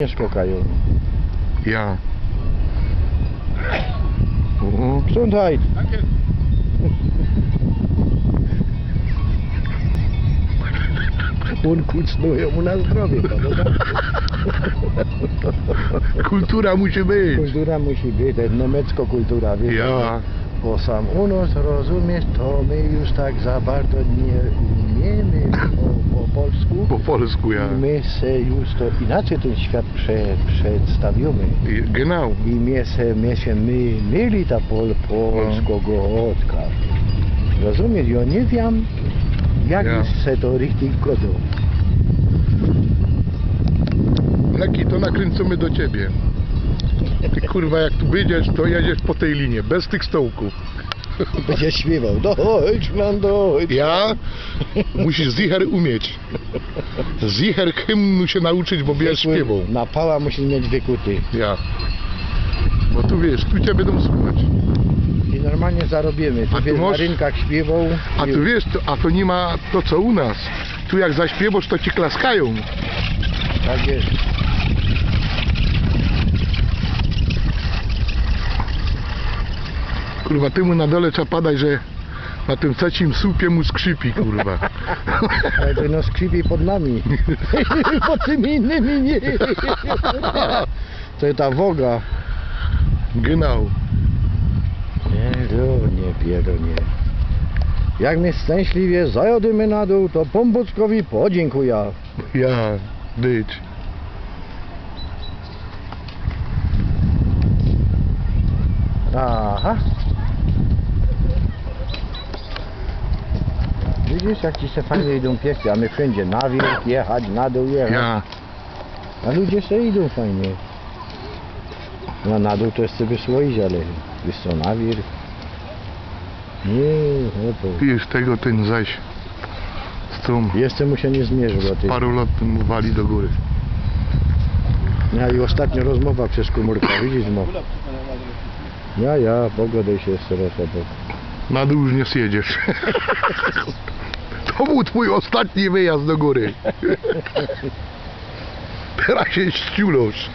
Nie szkokają. Ja. Gesundheit. On kucnuje mu na zdrowie, prawda? kultura musi być. Kultura musi być, nemecko kultura, wiesz? Ja. Bo sam u nas, rozumiesz, to my już tak za bardzo nie umiemy polsku. Po polsku ja. I my se już to inaczej ten świat prze, przedstawimy. I- Genau. I my se, my się my, mieli ta pol, polskiego oczka. Rozumiesz? Ja nie wiem, jak Ja. se to richtig godzą. Leki, to nakręcimy do ciebie. Ty kurwa, jak tu wyjdziesz, to jedziesz po tej linie, bez tych stołków. Będzie śpiewał Deutschland, Deutschland. Ja? Musisz zicher umieć. Zicher hymnu się nauczyć, bo będziesz śpiewał. Na pała musi mieć wykuty. Ja. Bo tu wiesz, tu cię będą słuchać. I normalnie zarobimy. Tu A wiesz, na możesz- rynkach śpiewał. A tu wiesz, to, a to nie ma to co u nas. Tu jak zaśpiewasz, to ci klaskają. Tak jest. Kurwa, ty mu na dole trzeba padać, że na tym trzecim słupie mu skrzypi, kurwa. Ale to no skrzypi pod nami. pod tymi innymi nie. To ta woga. Genau. Pieronie, pieronie. Jak my szczęśliwie zajadymy na dół, to Pombuckowi podziękuję. Ja, być. Aha. Widzisz, jak ci się fajnie idą piesy, a my wszędzie na wierzch jechać, na dół jechać. Ja. A ludzie sobie idą fajnie. No na dół to jest sobie wyszło iść, ale wiesz co, na wierzch. Nie, no to... Wiesz, tego ten zaś z tą Jeszcze mu się nie zmierzyło, ty. paru lat mu wali do góry. Ja i ostatnio rozmowa przez komórkę, widzisz no. Ja, ja, pogodę się jeszcze raz obok. Na dół już nie zjedziesz. To był twój ostatni wyjazd do góry. Teraz się ściulosz.